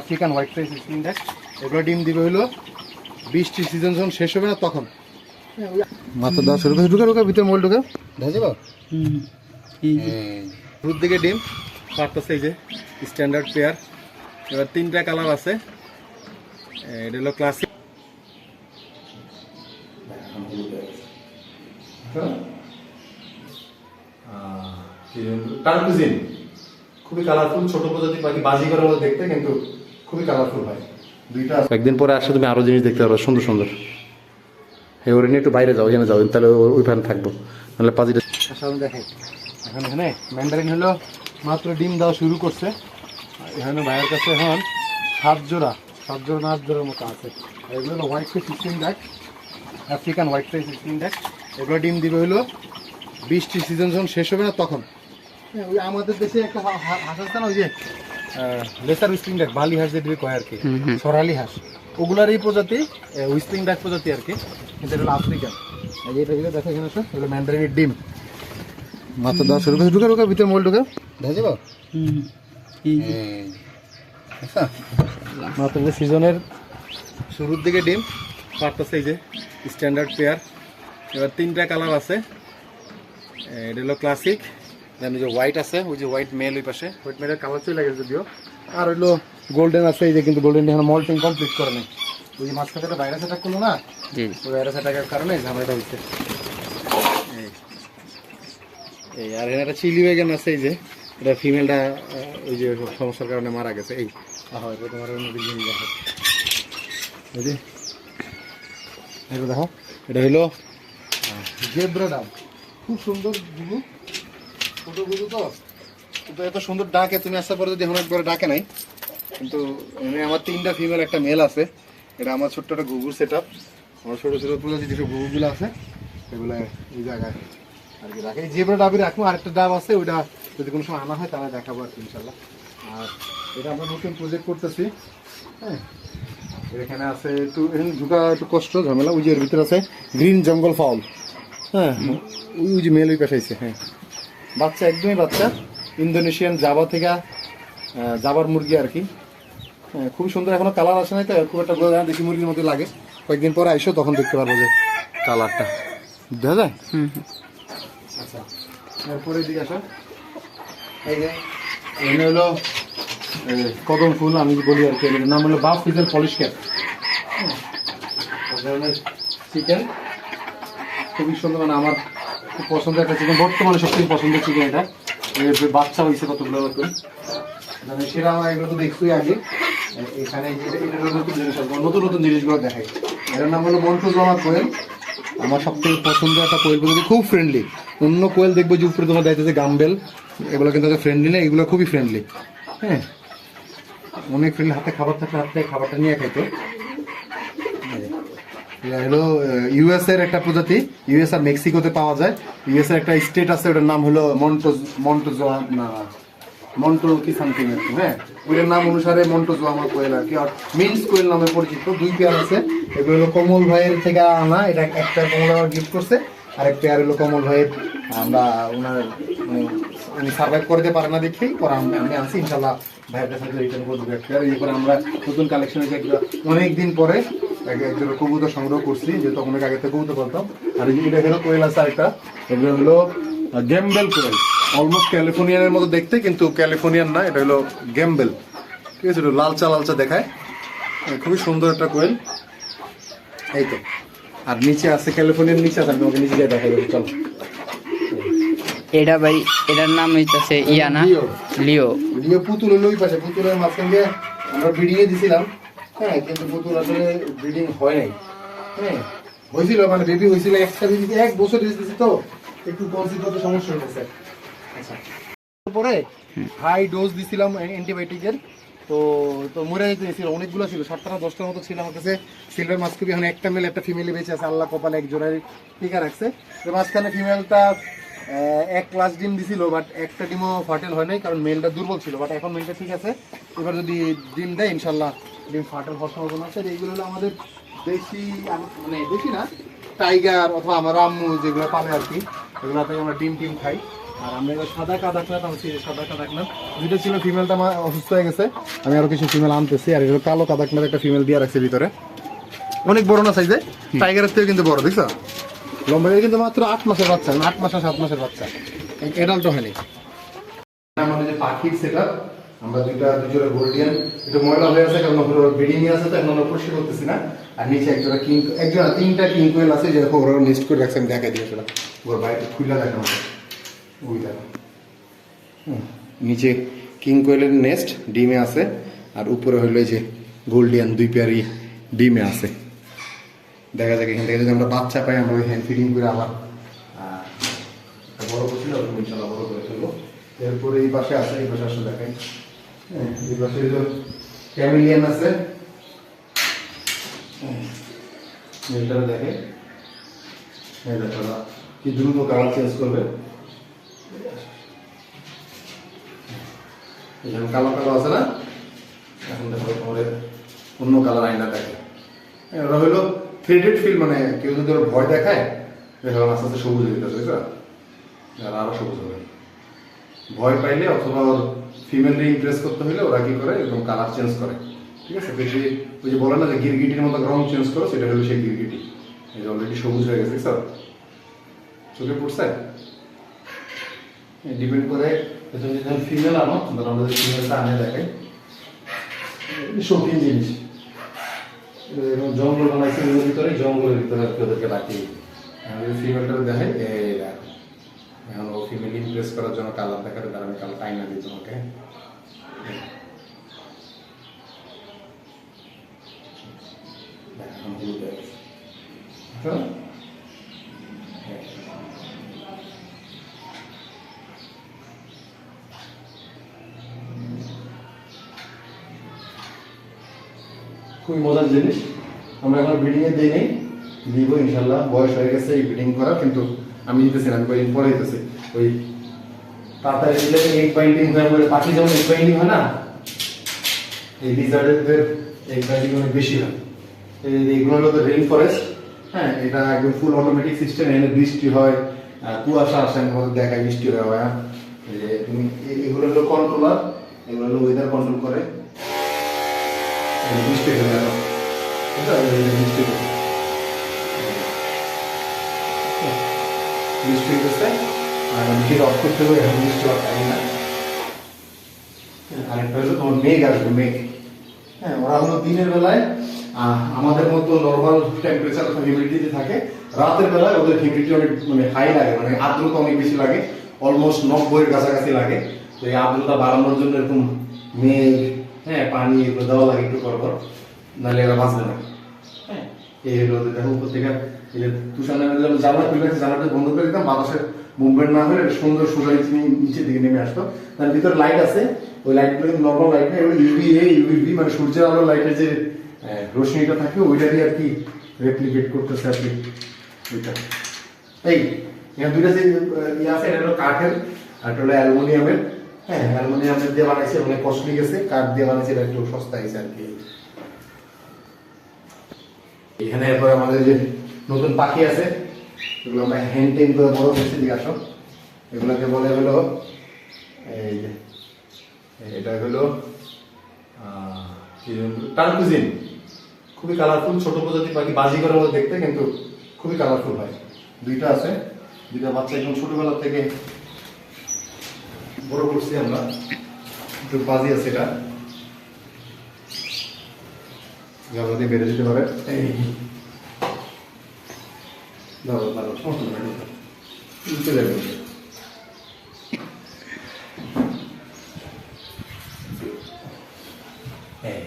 African white face skin দেখ এগুলো ডিম দিবে হলো বৃষ্টির সিজন যখন শেষ হবে না তখন। মাত্র দশ রুপে ঢুকে ঢুকে ভিতরে মোল ঢুকে। ভেজে বা দুধ দিকে ডিম। পারতেছে এই যে স্ট্যান্ডার্ড পেয়ার এবার তিনটা কালার আছে। এটা হলো ক্লাসিক টার্কুজিন খুবই কালারফুল ছোট প্রজাতির পাখি বাজিগরের মতো দেখতে কিন্তু খুবই কালারফুল হয়। দুইটা একদিন পরে আসলে তুমি আরও জিনিস দেখতে পারবে সুন্দর সুন্দর। হ্যাঁ ওরে নিয়ে একটু বাইরে যাও এখানে যাও তাহলে ও- ওইখানে থাকব। নাহলে পাজিটা সামনে দেখে এখন এখানে ম্যান্ডারিন হলো মাত্র ডিম দেওয়া শুরু করছে। এখানে ভাইয়ের কাছে এখন সাত জোড়া সাত জোড়া না আট জোড়ার মতো আছে। এগুলো হলো হোয়াইট ফেস স্ক্রিন দেখ আফ্রিকান হোয়াইট ফেস স্ক্রিন দেখ এগুলো ডিম দিবে হলো বৃষ্টির সিজন যখন শেষ হবে না তখন। ওই আমাদের দেশে একটা হাঁস আছে না ওই যে লেসার উইস্টিং ডাক বালি হাঁস যেটা কয় আর কি সরালি হাঁস। ওগুলার এই প্রজাতি উইস্টিং ডাক প্রজাতি আর কি কিন্তু এটা হলো আফ্রিকান। এটা যেটা দেখো এখানে আসো এগুলো ম্যান্ডারিনের ডিম। মাত্র দশ রুপে ঢুকে ঢুকে ভিতরে মোল ঢুকে। ভেজে বা মাত্র সিজনের শুরুর দিকে ডিম পারতেছে এই যে স্ট্যান্ডার্ড পেয়ার এবার তিনটা কালার আছে। এটা হলো ক্লাসিক দেন ওই যে হোয়াইট আছে ওই যে হোয়াইট মেল ওই পাশে। হোয়াইট মেলের কালার চলে গেছে যদিও। আর হইল গোল্ডেন আছে এই যে কিন্তু গোল্ডেন এখন মল্টিং কমপ্লিট করে নেই। ওই যে মাঝখানে একটা ভাইরাস অ্যাটাক করল না? জি। ওই ভাইরাস অ্যাটাকের কারণে ঝামেলাটা হচ্ছে এই। আর এখানে একটা চিলি ব্যাগন আছে এই যে। এটা ফিমেলটা ওই যে সমস্যার কারণে মারা গেছে এই। আহ এটা তোমার নদীর জিনিস দেখো। এটা দেখো এটা হলো জেব্রা ডাব খুব সুন্দর ছোট গুরু তো। কিন্তু এত সুন্দর ডাকে, তুমি আসার পরে যদি এখন একবার ডাকে নাই, কিন্তু এমনি আমার তিনটা ফিমেল একটা মেল আছে। এটা আমার ছোট্ট একটা গুগুর সেট আপ আমার ছোটো ছোটো প্রজাতি যেসব গুগুরগুলো আছে এগুলো এই জায়গায় আর কি রাখে। জেব্রা ডাবই রাখব, আরেকটা ডাব আছে, ওইটা যদি কোনো সময় আনা হয়, তাহলে দেখাবো আর ইনশাল্লাহ আর এটা আমরা নতুন প্রজেক্ট করতেছি হ্যাঁ। এখানে আছে একটু এখানে ঢুকা একটু কষ্ট, ঝামেলা। ওই যে এর ভিতরে আছে গ্রিন জঙ্গল ফাউল হ্যাঁ ওই যে মেল ওই পাশে হ্যাঁ। বাচ্চা একদমই বাচ্চা। ইন্দোনেশিয়ান জাবা থেকে জাবার মুরগি আর কি। খুবই সুন্দর এখনও কালার আসে নাই তো খুব একটা বোঝা যায় দেশি মুরগির মতো লাগে। কয়েকদিন পরে আইসো তখন দেখতে পারব যে কালারটা দেখা যায়। আচ্ছা এরপরে দিকে আসো। এই যে এখানে হলো কদম ফুল আমি বলি আর কি নাম হলো বাফ ফিজেল পলিশ ক্যাপ চিকেন খুবই সুন্দর মানে আমার খুব পছন্দের একটা চিকেন বর্তমানে সবথেকে পছন্দের চিকেন এটা। যে বাচ্চা হয়েছে কতগুলো নতুন? এগুলো তো দেখছোই আগে। এখানে যে- নতুন নতুন জিনিসগুলো এটার নাম হলো কোয়েল। আমার সব থেকে পছন্দের একটা খুব ফ্রেন্ডলি অন্য কোয়েল দেখব যে উপরে তোমার দেখতেছে গাম্বেল। এগুলো কিন্তু ফ্রেন্ডলি না, এগুলো খুবই ফ্রেন্ডলি হ্যাঁ? অনেক ফ্রেন্ডলি হাতে খাবার থাকলে হাতে খাবারটা নিয়ে খাইতো। হলো ইউএস এর একটা প্রজাতি। ইউএস আর মেক্সিকোতে পাওয়া যায়। ইউএস এর একটা স্টেট আছে, ওটার নাম হলো মন্টো মন্টোজোয়া মন্টো কি সামথিং আর হ্যাঁ? ওইটার নাম অনুসারে মন্টোজোয়া আমার কোয়েল আর কি আর মিন্স কোয়েল নামে পরিচিত, দুই পেয়ার আছে। এগুলো হলো কমল ভাইয়ের থেকে আনা, এটা একটা কমল আমার গিফট করছে আর এক পেয়ার হলো কমল ভাইয়ের, আমরা ওনার মানে উনি সার্ভাইভ করতে পারে না দেখেই, পরে আমি আসি ইনশাল্লাহ ভাইয়ের কাছে রিটার্ন করে দেবো একটা এরপরে আমরা নতুন কালেকশন অনেক দিন পরে এক একজোড়া কবুতর সংগ্রহ করছি যে তখন অনেক আগে থেকে কবুতর করতাম আর এটা হলো কোয়েল আছে একটা এগুলো হলো গেমবেল কোয়েল। অলমোস্ট ক্যালিফোর্নিয়ানের মতো দেখতে কিন্তু ক্যালিফোর্নিয়ান না এটা হলো গেমবেল। ঠিক আছে একটু লালচা লালচা দেখায়। খুবই সুন্দর একটা কোয়েল। এই তো। আর নিচে আছে ক্যালিফোর্নিয়ার নিচে আছে আমি তোমাকে নিচে দেখাই দেবো চলো। এটা ভাই এটার নাম হইতেছে ইয়া না লিও। লিও ভিডিও পুতুল হলো ওই পাশে পুতুলের মাঝখান দিয়ে আমরা ব্রিডিংয়ে দিছিলাম। হ্যাঁ কিন্তু পুতুল আসলে ব্রিডিং হয় নাই। হ্যাঁ হয়েছিল মানে বেবি হয়েছিল, একটা বেবি এক বছর দিছি তো? একটু কনসিভ হতে সমস্যা হয়েছে আচ্ছা। পরে হাই ডোজ দিছিলাম অ্যান্টিবায়োটিকের তো তো মরে যেতে ছিল অনেকগুলো ছিল, সাতটা না দশটার মতো ছিল আমার কাছে। সিলভার মাস্কুবি এখন একটা মেল একটা ফিমেলে বেঁচে আছে, আল্লাহ কপালে এক জোড়ায় টিকা রাখছে। তো মাঝখানে ফিমেলটা এক ক্লাস ডিম দিছিল বাট একটা ডিমও ফার্টেল হয় নাই, কারণ মেলটা দুর্বল ছিল বাট এখন মেলটা ঠিক আছে। এবার যদি ডিম দেয় ইনশাল্লাহ ডিম ফাটেল হওয়ার সম্ভাবনা আছে। এইগুলো হলো আমাদের দেশি মানে দেশি না টাইগার অথবা আমার আম্মু যেগুলো পালে আর কি এগুলো থেকে আমরা ডিম টিম খাই। আর আমরা এবার সাদা আমার ছিল সাদা কাদাকনাথ দুটো ছিল ফিমেলটা আমার অসুস্থ হয়ে গেছে। আমি আরও কিছু ফিমেল আনতেছি আর এগুলো কালো কাদাকনাথ একটা ফিমেল দিয়ে রাখছে ভিতরে। অনেক বড় না সাইজে টাইগারের থেকে কিন্তু বড় দেখছ? লম্বা কিন্তু মাত্র আট মাসের বাচ্চা আট মাস আর সাত মাসের বাচ্চা। এডাল তো হয়নি। আমাদের যে পাখির সেটা আমরা দুইটা দুজোড়া গোল্ডিয়ান, একটু ময়লা হয়ে আছে, কারণ ওগুলো ব্রিডিং আছে, তো এখন আমরা পরিষ্কার করতেছি না। আর নিচে একজোড়া কিং একজোড়া তিনটা কিং কোয়েল আছে, যেরকম ওরা লিস্ট করে রাখছে, আমি দেখাই দিয়েছিলাম। ওর বাইরে খুলে দেখানো ওই দেখো। নিচে কিং কোয়েলের নেস্ট ডিমে আছে, আর উপরে হইল যে গোল্ডিয়ান দুই পেয়ারি ডিমে আছে। দেখা যাক, এখান থেকে যদি আমরা বাচ্চা পাই, আমরা ওই হ্যান্ড ফিডিং করে আবার বড় করছিল ইনশাল্লাহ বড় করে ফেলব। এরপরে এই পাশে আছে, এই পাশে আসলে দেখাই। এই পাশে ক্যামিলিয়ান আছে দেখে কি দ্রুত কালার চেঞ্জ করবে। কালো কালো আছে না? এখন দেখো পরে অন্য কালার আইনা হ্যাঁ, ওরা হলো থ্রেডেড ফিল মানে কেউ যদি ওর ভয় দেখায় দেখো আস্তে আস্তে সবুজ হয়ে বুঝছ? আর আরও সবুজ হবে। ভয় পাইলে অথবা ওর ফিমেলকে ইমপ্রেস করতে হলে ওরা কি করে? এরকম কালার চেঞ্জ করে। ঠিক আছে? বেশি ওই যে বলে না যে গিরগিটির মতো রং চেঞ্জ করো, সেটা হলো সেই গিরগিটি। এই যে অলরেডি সবুজ হয়ে গেছে স্যার চোখে পড়ছে? ডিপেন্ড করে যদি ফিমেল আনো ধরো আমরা ফিমেলটা আনে দেখে। শৌখিন জিনিস। এরকম জঙ্গল বানাইছে ভিতরে জঙ্গলের ভিতরে ওদেরকে রাখি ফিমেলটা দেখে, এই দেখো। এখন ও ফিমেল ইমপ্রেস করার জন্য কালার দেখাতে তার আমি কালার আইনা দিই তোমাকে। খুবই মজার জিনিস। আমরা এখন ব্রিডিং এ দিই নেই। দিব ইনশাল্লাহ, বয়স হয়ে গেছে এই ব্রিডিং করার, কিন্তু আমি দিতেছি না, আমি ওই তাড়াতাড়ি দিলে এগ বাইন্ডিং হয়ে পরে পাখি যেমন এগ বাইন্ডিং হয় না, এই লিজার্ডের এগ বাইন্ডিং অনেক বেশি হয়। এই এগুলো হলো তো রেইন ফরেস্ট হ্যাঁ এটা একদম ফুল অটোমেটিক সিস্টেম এনে বৃষ্টি হয় কুয়াশা আসে মধ্যে দেখায় বৃষ্টি হয় হ্যাঁ তুমি এগুলো হলো কন্ট্রোলার এগুলো হলো ওয়েদার কন্ট্রোল করে। বৃষ্টি যে বৃষ্টি হলো। বৃষ্টি হইতেছে আর বৃষ্টিটা অফ করতে হবে এখন বৃষ্টি আর পাই না। আরেকটা হলো তোমার মেঘ আসবে, মেঘ। হ্যাঁ ওরা হলো দিনের বেলায় আমাদের মতো নর্মাল টেম্পারেচার অথবা হিউমিডিটি থাকে। রাতের বেলায় ওদের হিউমিডিটি অনেক মানে হাই লাগে মানে আর্দ্রতা অনেক বেশি লাগে। অলমোস্ট নব্বইয়ের কাছাকাছি লাগে। তো এই আর্দ্রতা বাড়ানোর জন্য এরকম মেঘ হ্যাঁ পানি এগুলো দেওয়া লাগে একটু পর পর। নাহলে এরা বাঁচবে না। হ্যাঁ এই হলো দেখো এই যে তুষার নামে জানলা খুলে বন্ধ করে দিতাম, বাতাসের মুভমেন্ট না হলে সুন্দর সোজা নিচে নিচের দিকে নেমে আসতো। তার ভিতরে লাইট আছে, ওই লাইটগুলো কিন্তু লাইট না, এগুলো মানে সূর্যের লাইটের যে রশ্মিটা থাকে, ওইটা দিয়ে আর কি রেপ্লিকেট করতেছে আর কি ওইটা। এই, এখানে দুইটা যে ইয়ে আছে, এটা হলো কাঠের, আর হলো অ্যালুমিনিয়ামের। হ্যাঁ অ্যালুমিনিয়ামের দিয়ে বানাইছে, অনেক কস্টলি গেছে, কাঠ দিয়ে বানাইছে, এটা একটু সস্তা হয়েছে আর কি। এখানে এরপর আমাদের যে নতুন পাখি আছে, এগুলো আমরা হ্যান্ড টেন করে বড় করছি দিকে আসো এগুলোকে বলে হলো, এই যে, এটা হলো টার্কুজিন খুবই কালারফুল ছোট প্রজাতির পাখি বাজিগরের মধ্যে দেখতে, কিন্তু খুবই কালারফুল হয়। দুইটা আছে, দুইটা বাচ্চা একদম ছোটবেলা থেকে বড় করছি আমরা। একটু বাজি আছে এটা। বেড়ে যেতে পারে। দাও সমস্যা নেই উল্টে যাবে এই।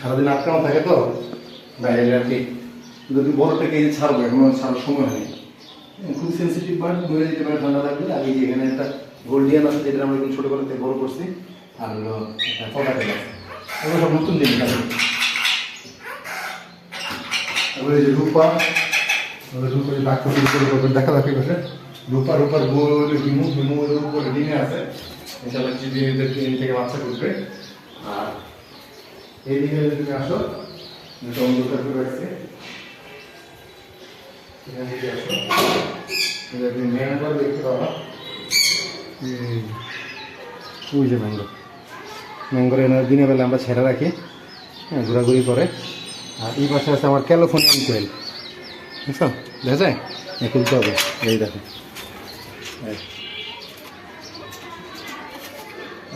সারাদিন আটকানো থাকে তো বাইরে আর কি। যদি বড়টাকে এই যে ছাড়বো এখনও ছাড়ার সময় হয়নি। খুব সেন্সিটিভ বার্ড মরে যেতে পারে ঠান্ডা লাগলে আর এই যে এখানে একটা গোল্ডিয়ান আছে যেটা আমরা একদম ছোটবেলা থেকে বড় করছি আর হলো একটা কটাটেল আছে। এগুলো সব নতুন জিনিস আছে এই যে রূপা রূপা করে দেখা দেখি বসে রূপা, রূপার গোল হিমু হিমু উপরে ডিমে আছে। ইনশাল্লাহ থেকে বাচ্চা করবে। আর এইদিকে যদি তুমি আসো অন্ধকার করে দিকে। এই ম্যাঙ্গো দেখতে পাবা। ওই যে ম্যাঙ্গো দিনের বেলা আমরা ছেড়ে রাখি হ্যাঁ ঘোরাঘুরি করে। আর এই পাশে আছে আমার ক্যালিফোর্নিয়ান কোয়েল বুঝছ? দেখা যায় খুলতে হবে। এই দেখো।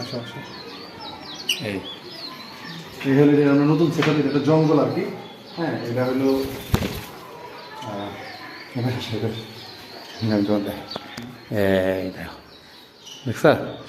আচ্ছা আসো এই। হলো আমরা নতুন সেটা এটা জঙ্গল আর কি। হ্যাঁ এটা হলো। এই দেখো। দেখছা